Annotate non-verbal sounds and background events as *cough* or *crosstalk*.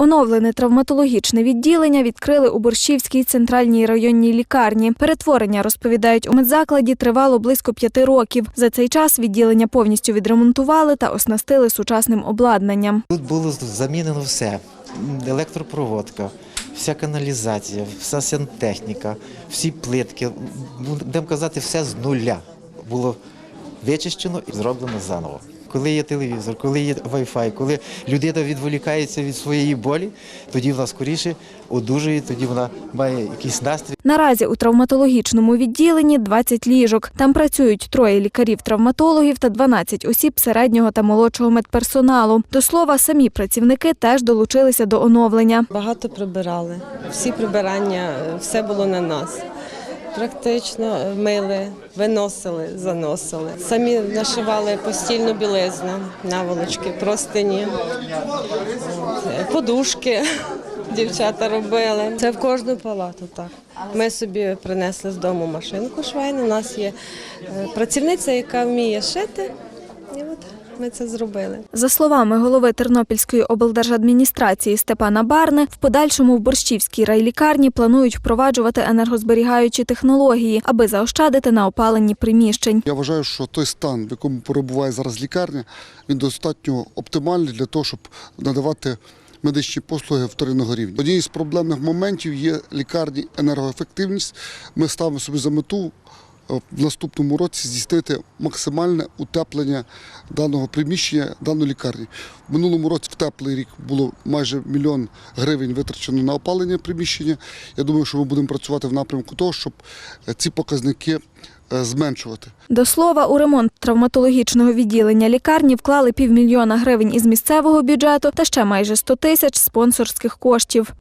Оновлене травматологічне відділення відкрили у Борщівській центральній районній лікарні. Перетворення, розповідають у медзакладі, тривало близько п'яти років. За цей час відділення повністю відремонтували та оснастили сучасним обладнанням. Тут було замінено все: електропроводка, вся каналізація, вся сантехніка, всі плитки. Будемо казати, все з нуля було вичищено і зроблено заново. Коли є телевізор, коли є Wi-Fi, коли людина відволікається від своєї болі, тоді вона скоріше одужує, тоді вона має якийсь настрій. Наразі у травматологічному відділенні 20 ліжок. Там працюють троє лікарів-травматологів та 12 осіб середнього та молодшого медперсоналу. До слова, самі працівники теж долучилися до оновлення. Багато прибирали. Всі прибирання, е, все було на нас. Практично е, мили, виносили, заносили. Самі нашивали постільну білизну, наволочки, простині, подушки. *laughs* Дівчата робили. Це в кожну палату. Так ми собі принесли з дому машинку швейну. У нас є е, працівниця, яка вміє шити, і от ми це зробили. За словами голови Тернопільської облдержадміністрації Степана Барни, в подальшому в Борщівській райлікарні планують впроваджувати енергозберігаючі технології, аби заощадити на опаленні приміщень. Я вважаю, що той стан, в якому перебуває зараз лікарня, він достатньо оптимальний для того, щоб надавати медичні послуги вторинного рівня. Однією з проблемних моментів є лікарні енергоефективність. Ми ставимо собі за мету в наступному році здійснити максимальне утеплення даного приміщення, даної лікарні. В минулому році в теплий рік було майже мільйон гривень витрачено на опалення приміщення. Я думаю, що ми будемо працювати в напрямку того, щоб е, ці показники е, зменшувати. До слова, у ремонт травматологічного відділення лікарні вклали півмільйона гривень із місцевого бюджету та ще майже 100 тисяч спонсорських коштів.